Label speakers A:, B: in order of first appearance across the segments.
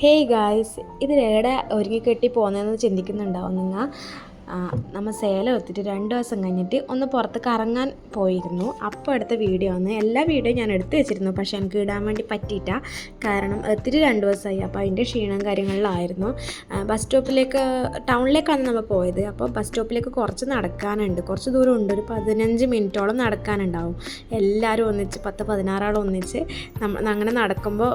A: Hey guys ഇതിലെവിടെ ഒരുങ്ങി കെട്ടി പോകുന്നതെന്ന് ചിന്തിക്കുന്നുണ്ടാവും നിങ്ങൾ. നമ്മൾ സേലം എത്തിയിട്ട് രണ്ട് ദിവസം കഴിഞ്ഞിട്ട് ഒന്ന് പുറത്ത് കറങ്ങാൻ പോയിരുന്നു. അപ്പോൾ എടുത്ത വീഡിയോ ആണ്. എല്ലാ വീഡിയോ ഞാൻ എടുത്തു വെച്ചിരുന്നു പക്ഷേ എനിക്ക് ഇടാൻ വേണ്ടി പറ്റിയിട്ട കാരണം എത്തിയിട്ട് രണ്ട് ദിവസമായി. അപ്പോൾ അതിന്റെ ക്ഷീണം കാര്യങ്ങളിലായിരുന്നു. ബസ് സ്റ്റോപ്പിലേക്ക് ടൗണിലേക്കാണ് നമ്മൾ പോയത്. അപ്പോൾ ബസ് സ്റ്റോപ്പിലേക്ക് കുറച്ച് നടക്കാനുണ്ട്. കുറച്ച് ദൂരം ഉണ്ട്. ഒരു പതിനഞ്ച് മിനിറ്റോളം നടക്കാനുണ്ടാവും. എല്ലാവരും ഒന്നിച്ച് പത്ത് പതിനാറാളും ഒന്നിച്ച് നമ്മൾ അങ്ങനെ നടക്കുമ്പോൾ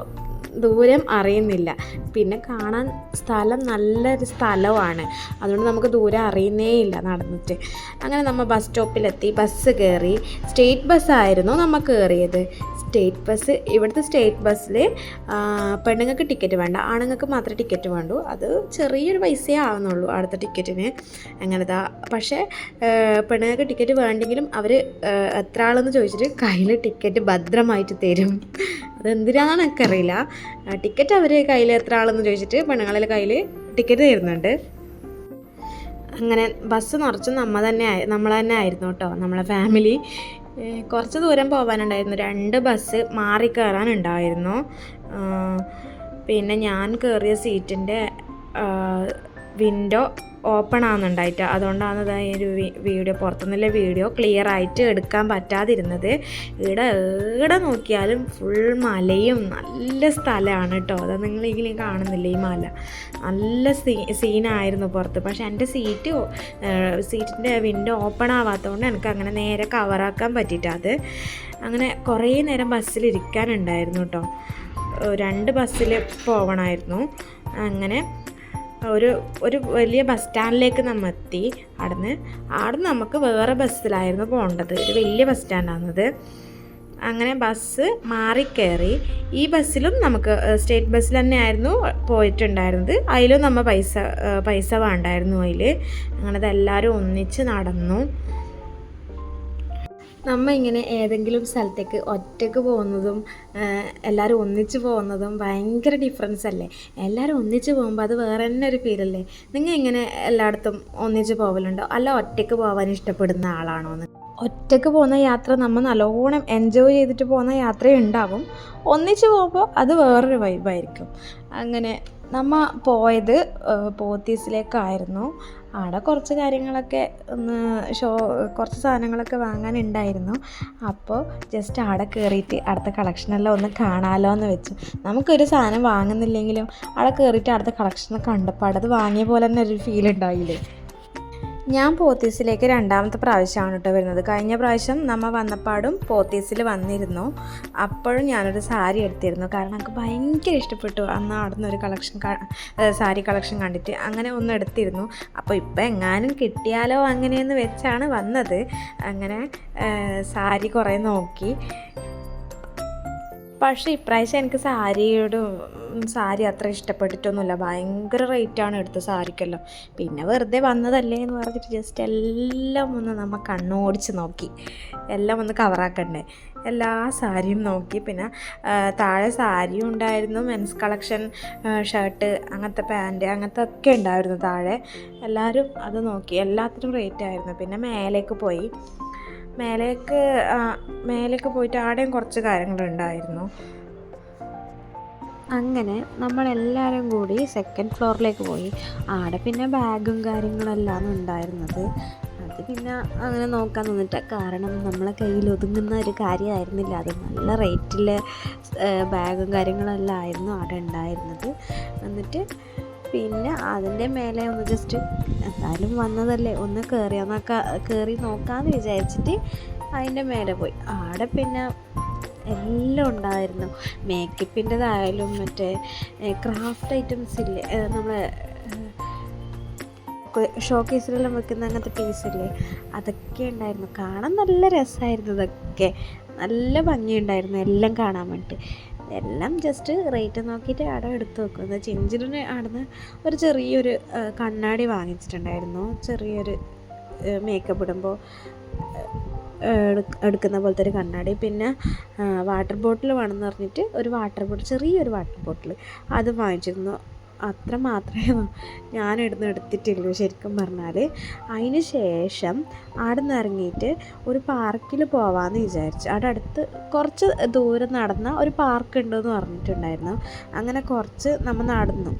A: ദൂരം അറിയുന്നില്ല. പിന്നെ കാണാൻ സ്ഥലം നല്ലൊരു സ്ഥലമാണ്. അതുകൊണ്ട് നമുക്ക് ദൂരം അറിയുന്നേ ഇല്ല നടന്നിട്ട്. അങ്ങനെ നമ്മൾ ബസ് സ്റ്റോപ്പിലെത്തി ബസ് കയറി സ്റ്റേറ്റ് ബസ്സായിരുന്നു നമ്മൾ കയറിയത് സ്റ്റേറ്റ് ബസ് ഇവിടുത്തെ സ്റ്റേറ്റ് ബസ്സിൽ പെണ്ണുങ്ങൾക്ക് ടിക്കറ്റ് വേണ്ട. ആണുങ്ങൾക്ക് മാത്രമേ ടിക്കറ്റ് വേണ്ടൂ. അത് ചെറിയൊരു പൈസയേ ആവുന്നുള്ളൂ അടുത്ത ടിക്കറ്റിന് അങ്ങനത്തെ പക്ഷേ പെണ്ണുങ്ങൾക്ക് ടിക്കറ്റ് വേണ്ടെങ്കിലും അവർ എത്ര ആളെന്ന് ചോദിച്ചിട്ട് കയ്യിൽ ടിക്കറ്റ് ഭദ്രമായിട്ട് തരും. അതെന്തിനാണെന്ന് അറിയില്ല. ടിക്കറ്റ് അവർ കയ്യിൽ എത്ര ആളെന്ന് ചോദിച്ചിട്ട് പെണ്ണുങ്ങളുടെ കയ്യിൽ ടിക്കറ്റ് തരുന്നുണ്ട്. അങ്ങനെ ബസ് നിറച്ച് നമ്മൾ തന്നെ നമ്മൾ തന്നെ ആയിരുന്നു കേട്ടോ നമ്മളെ ഫാമിലി കുറച്ച് ദൂരം പോകാനുണ്ടായിരുന്നു രണ്ട് ബസ് മാറി കയറാനുണ്ടായിരുന്നു പിന്നെ ഞാൻ കയറിയ സീറ്റിന്റെ വിൻഡോ ഓപ്പൺ ആവുന്നുണ്ടായിട്ട് അതുകൊണ്ടാണ് ഇതാ ഈ ഒരു വീഡിയോ പുറത്തുനിന്നുള്ള വീഡിയോ ക്ലിയർ ആയിട്ട് എടുക്കാൻ പറ്റാതിരുന്നത്. ഇവിടെ എവിടെ നോക്കിയാലും ഫുൾ മലയും നല്ല സ്ഥലമാണ് കേട്ടോ അത് നിങ്ങളെങ്കിലും കാണുന്നില്ല ഈ മല? നല്ല സീ സീനായിരുന്നു പുറത്ത്. പക്ഷേ എന്റെ സീറ്റ് സീറ്റിന്റെ വിൻഡോ ഓപ്പൺ ആവാത്തതുകൊണ്ട് എനിക്ക് അങ്ങനെ നേരെ കവറാക്കാൻ അത് അങ്ങനെ കുറേ നേരം ബസ്സിലിരിക്കാനുണ്ടായിരുന്നു കേട്ടോ രണ്ട് ബസ്സിൽ പോകണമായിരുന്നു അങ്ങനെ ഒരു ഒരു വലിയ ബസ് സ്റ്റാൻഡിലേക്ക് നമ്മൾ എത്തി. അവിടുന്ന് അവിടുന്ന് നമുക്ക് വേറെ ബസ്സിലായിരുന്നു പോകേണ്ടത് ഒരു വലിയ ബസ് സ്റ്റാൻഡാണത് അങ്ങനെ ബസ് മാറിക്കയറി ഈ ബസ്സിലും നമുക്ക് സ്റ്റേറ്റ് ബസ്സിൽ തന്നെയായിരുന്നു പോയിട്ടുണ്ടായിരുന്നത്. അതിലും നമ്മൾ പൈസ പൈസ വേണ്ടായിരുന്നു അതിൽ അങ്ങനെ അതെല്ലാവരും ഒന്നിച്ച് നടന്നു. നമ്മ ഇങ്ങനെ ഏതെങ്കിലും സ്ഥലത്തേക്ക് ഒറ്റയ്ക്ക് പോകുന്നതും എല്ലാവരും ഒന്നിച്ച് പോകുന്നതും ഭയങ്കര ഡിഫറൻസ് അല്ലേ? എല്ലാവരും ഒന്നിച്ച് പോകുമ്പോൾ അത് വേറെ തന്നെ ഒരു ഫീലല്ലേ നിങ്ങൾ ഇങ്ങനെ എല്ലായിടത്തും ഒന്നിച്ച് പോകലുണ്ടോ അല്ല ഒറ്റയ്ക്ക് പോകാൻ ഇഷ്ടപ്പെടുന്ന ആളാണോ എന്ന്? ഒറ്റയ്ക്ക് പോകുന്ന യാത്ര നമ്മൾ നല്ലോണം എൻജോയ് ചെയ്തിട്ട് പോകുന്ന യാത്ര ഉണ്ടാവും ഒന്നിച്ച് പോകുമ്പോൾ അത് വേറൊരു വൈബായിരിക്കും അങ്ങനെ നമ്മ പോയത് പോത്തീസിലേക്കായിരുന്നു. അവിടെ കുറച്ച് കാര്യങ്ങളൊക്കെ ഒന്ന് ഷോ കുറച്ച് സാധനങ്ങളൊക്കെ വാങ്ങാനുണ്ടായിരുന്നു. അപ്പോൾ ജസ്റ്റ് അവിടെ കയറിയിട്ട് അടുത്ത കളക്ഷനെല്ലാം ഒന്ന് കാണാമല്ലോ എന്ന് വെച്ചു. നമുക്കൊരു സാധനം വാങ്ങുന്നില്ലെങ്കിലും അവിടെ കയറിയിട്ട് അടുത്ത കളക്ഷൻ കണ്ടപ്പോൾ അടുത്ത് വാങ്ങിയ പോലെ തന്നെ ഒരു ഫീൽ ഉണ്ടായില്ലേ? ഞാൻ പോത്തീസിലേക്ക് രണ്ടാമത്തെ പ്രാവശ്യമാണ് കേട്ടോ വരുന്നത്. കഴിഞ്ഞ പ്രാവശ്യം നമ്മൾ വന്നപ്പാടും പോത്തീസിൽ വന്നിരുന്നു. അപ്പോഴും ഞാനൊരു സാരി എടുത്തിരുന്നു. കാരണം എനിക്ക് ഭയങ്കര ഇഷ്ടപ്പെട്ടു. അന്ന് അവിടെ നിന്ന് ഒരു കളക്ഷൻ സാരി കളക്ഷൻ കണ്ടിട്ട് അങ്ങനെ ഒന്ന് എടുത്തിരുന്നു. അപ്പോൾ ഇപ്പം എങ്ങാനും കിട്ടിയാലോ അങ്ങനെയെന്ന് വെച്ചാണ് വന്നത്. അങ്ങനെ സാരി കുറേ നോക്കി. പക്ഷേ ഇപ്രാവശ്യം എനിക്ക് സാരിയോട് സാരി അത്ര ഇഷ്ടപ്പെട്ടിട്ടൊന്നുമില്ല. ഭയങ്കര റേറ്റാണ് എടുത്ത സാരിക്കെല്ലാം. പിന്നെ വെറുതെ വന്നതല്ലേ എന്ന് പറഞ്ഞിട്ട് ജസ്റ്റ് എല്ലാം ഒന്ന് നമ്മൾ കണ്ണോടിച്ച് നോക്കി. എല്ലാം ഒന്ന് കവറാക്കണ്ടേ എല്ലാ സാരിയും നോക്കി. പിന്നെ താഴെ സാരിയും ഉണ്ടായിരുന്നു. മെൻസ് കളക്ഷൻ ഷർട്ട് അങ്ങനത്തെ പാന്റ് അങ്ങനത്തെ ഒക്കെ ഉണ്ടായിരുന്നു താഴെ. എല്ലാവരും അത് നോക്കി. എല്ലാത്തിനും റേറ്റ് ആയിരുന്നു. പിന്നെ മേലേക്ക് പോയി. മേലേക്ക് മേലേക്ക് പോയിട്ട് ആടെയും കുറച്ച് കാര്യങ്ങളുണ്ടായിരുന്നു. അങ്ങനെ നമ്മളെല്ലാവരും കൂടി സെക്കൻഡ് ഫ്ലോറിലേക്ക് പോയി. ആടെ പിന്നെ ബാഗും കാര്യങ്ങളെല്ലാം ഉണ്ടായിരുന്നത്. അത് പിന്നെ അങ്ങനെ നോക്കാൻ നിന്നിട്ട് കാരണം നമ്മളെ കയ്യിൽ ഒതുങ്ങുന്ന ഒരു കാര്യമായിരുന്നില്ല. അത് നല്ല റേറ്റിൽ ബാഗും കാര്യങ്ങളെല്ലാം ആയിരുന്നു അവിടെ ഉണ്ടായിരുന്നത്. എന്നിട്ട് പിന്നെ അതിന്റെ മേലെ ഒന്ന് ജസ്റ്റ് എന്തായാലും വന്നതല്ലേ ഒന്ന് കയറി നോക്കാ കയറി നോക്കാമെന്ന് വിചാരിച്ചിട്ട് അതിന്റെ മേലെ പോയി. ആടെ പിന്നെ എല്ലാം ഉണ്ടായിരുന്നു. മേക്കപ്പിന്റെതായാലും മറ്റേ ക്രാഫ്റ്റ് ഐറ്റംസ് ഇല്ലേ നമ്മളെ ഷോക്കേസിലെല്ലാം വെക്കുന്ന അങ്ങനത്തെ പീസില്ലേ അതൊക്കെ ഉണ്ടായിരുന്നു. കാണാൻ നല്ല രസമായിരുന്നു ഇതൊക്കെ. നല്ല ഭംഗിയുണ്ടായിരുന്നു എല്ലാം കാണാൻ വേണ്ടിയിട്ട്. എല്ലാം ജസ്റ്റ് റേറ്റ് നോക്കിയിട്ട് അവിടെ എടുത്ത് വെക്കും. ചെഞ്ചിലിന് അവിടുന്ന് ഒരു ചെറിയൊരു കണ്ണാടി വാങ്ങിച്ചിട്ടുണ്ടായിരുന്നു. ചെറിയൊരു മേക്കപ്പ് ഇടുമ്പോൾ എടുക്കുന്ന പോലത്തെ ഒരു കണ്ണാടി. പിന്നെ വാട്ടർ ബോട്ടിൽ വേണമെന്ന് പറഞ്ഞിട്ട് ഒരു വാട്ടർ ബോട്ടിൽ ചെറിയൊരു വാട്ടർ ബോട്ടിൽ അത് വാങ്ങിച്ചിരുന്നു.
B: അത്ര മാത്രമേ ഞാൻ എടുത്തിട്ടുള്ളൂ ശരിക്കും പറഞ്ഞാൽ അതിന് ശേഷം അവിടെ നിന്ന് ഇറങ്ങിയിട്ട് ഒരു പാർക്കിൽ പോവാമെന്ന് വിചാരിച്ചു. അവിടെ അടുത്ത് കുറച്ച് ദൂരം നടന്ന ഒരു പാർക്ക് ഉണ്ടെന്ന് പറഞ്ഞിട്ടുണ്ടായിരുന്നു. അങ്ങനെ കുറച്ച് നമ്മൾ നടന്നു.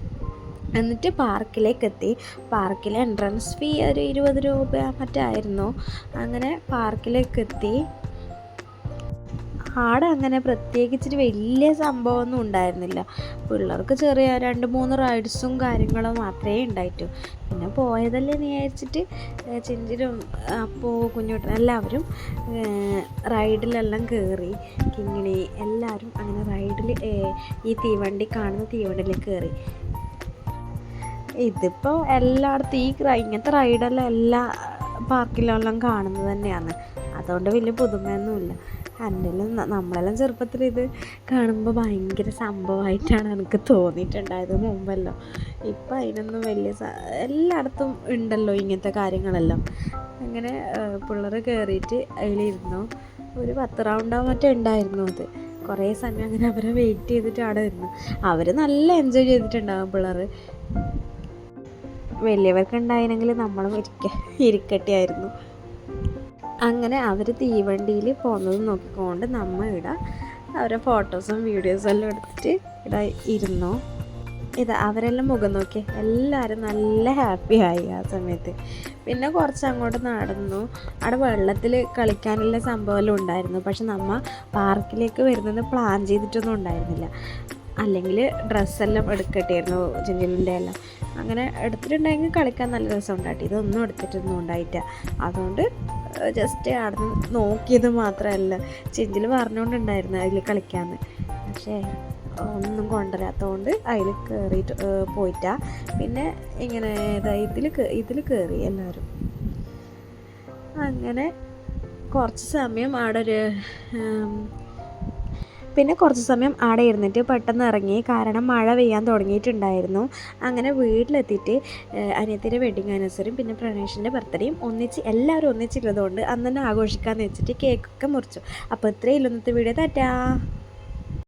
B: എന്നിട്ട് പാർക്കിലേക്ക് എത്തി പാർക്കിലെ എൻട്രൻസ് ഫീ ഒരു ഇരുപത് രൂപ മറ്റായിരുന്നു അങ്ങനെ പാർക്കിലേക്ക് എത്തി ആടെ അങ്ങനെ പ്രത്യേകിച്ചിട്ട് വലിയ സംഭവമൊന്നും ഉണ്ടായിരുന്നില്ല. പിള്ളേർക്ക് ചെറിയ രണ്ട് മൂന്ന് റൈഡ്സും കാര്യങ്ങളും മാത്രമേ ഉണ്ടായിട്ടു. പിന്നെ പോയതല്ലേ വിചാരിച്ചിട്ട് ചെഞ്ചിലും അപ്പോൾ കുഞ്ഞോട്ടും എല്ലാവരും റൈഡിലെല്ലാം കയറി കിങ്ങിണി എല്ലാവരും അങ്ങനെ റൈഡിൽ ഈ തീവണ്ടി കാണുന്ന തീവണ്ടിയിൽ കയറി ഇതിപ്പോൾ എല്ലായിടത്തും ഈ ഇങ്ങനത്തെ റൈഡെല്ലാം എല്ലാ പാർക്കിലെല്ലാം കാണുന്നത് തന്നെയാണ്. അതുകൊണ്ട് വലിയ പുതുമയൊന്നുമില്ല. അന്നെല്ലാം നമ്മളെല്ലാം ചെറുപ്പത്തിൽ ഇത് കാണുമ്പോൾ ഭയങ്കര സംഭവമായിട്ടാണ് എനിക്ക് തോന്നിയിട്ടുണ്ടായത് മുമ്പല്ലോ. ഇപ്പം അതിനൊന്നും വലിയ എല്ലായിടത്തും ഉണ്ടല്ലോ ഇങ്ങനത്തെ കാര്യങ്ങളെല്ലാം. അങ്ങനെ പിള്ളേർ കയറിയിട്ട് അതിലിരുന്നു. ഒരു പത്ത് റൗണ്ടോ മറ്റോ ഉണ്ടായിരുന്നു അത്. കുറേ സമയം അങ്ങനെ അവരെ വെയിറ്റ് ചെയ്തിട്ട് അവിടെ ഇരുന്നു. അവർ നല്ല എൻജോയ് ചെയ്തിട്ടുണ്ടാകും പിള്ളേർ വലിയവർക്ക് ഉണ്ടായിരുന്നെങ്കിൽ നമ്മളും ഇരിക്ക ഇരിക്കട്ടെയായിരുന്നു അങ്ങനെ അവർ തീവണ്ടിയിൽ പോകുന്നത് നോക്കിക്കൊണ്ട് നമ്മൾ ഇവിടെ അവരെ ഫോട്ടോസും വീഡിയോസും എല്ലാം എടുത്തിട്ട് ഇവിടെ ഇരുന്നു. ഇത് അവരെല്ലാം മുഖം നോക്കി. എല്ലാവരും നല്ല ഹാപ്പി ആയി ആ സമയത്ത്. പിന്നെ കുറച്ച് അങ്ങോട്ട് നടന്നു. അവിടെ വെള്ളത്തിൽ കളിക്കാനുള്ള സംഭവമെല്ലാം ഉണ്ടായിരുന്നു. പക്ഷെ നമ്മൾ പാർക്കിലേക്ക് വരുന്നത് പ്ലാൻ ചെയ്തിട്ടൊന്നും ഉണ്ടായിരുന്നില്ല. അല്ലെങ്കിൽ ഡ്രസ്സെല്ലാം എടുക്കട്ടായിരുന്നു ജിഞ്ചിലിന്റെ എല്ലാം. അങ്ങനെ എടുത്തിട്ടുണ്ടെങ്കിൽ കളിക്കാൻ നല്ല രസം ഉണ്ടായിട്ട് ഇതൊന്നും എടുത്തിട്ടൊന്നും ഉണ്ടായിട്ടില്ല. അതുകൊണ്ട് ജസ്റ്റ് അവിടെ നോക്കിയത് മാത്രമല്ല ചെഞ്ചിൽ പറഞ്ഞുകൊണ്ടുണ്ടായിരുന്നു അതിൽ കളിക്കാമെന്ന് പക്ഷേ ഒന്നും കൊണ്ടുവരാത്തതുകൊണ്ട് അതിൽ കയറിയിട്ട് പോയിട്ടാ. പിന്നെ ഇങ്ങനെ ഇതിൽ ഇതിൽ കയറി എല്ലാവരും അങ്ങനെ കുറച്ച് സമയം അവിടെ ഒരു പിന്നെ കുറച്ച് സമയം അവിടെ ഇരുന്നിട്ട് പെട്ടെന്ന് ഇറങ്ങി. കാരണം മഴ പെയ്യാൻ തുടങ്ങിയിട്ടുണ്ടായിരുന്നു. അങ്ങനെ വീട്ടിലെത്തിയിട്ട് അനിയത്തിന്റെ വെഡിങ് ആനിവേഴ്സറിയും പിന്നെ പ്രണേഷിന്റെ ബർത്ത്ഡേയും ഒന്നിച്ച് എല്ലാവരും ഒന്നിച്ചിരുന്നതുകൊണ്ട് അന്ന് തന്നെ ആഘോഷിക്കാമെന്ന് വെച്ചിട്ട് കേക്കൊക്കെ മുറിച്ചു. അപ്പോൾ ഇത്രയും ഇന്നത്തെ വീഡിയോ താറ്റാ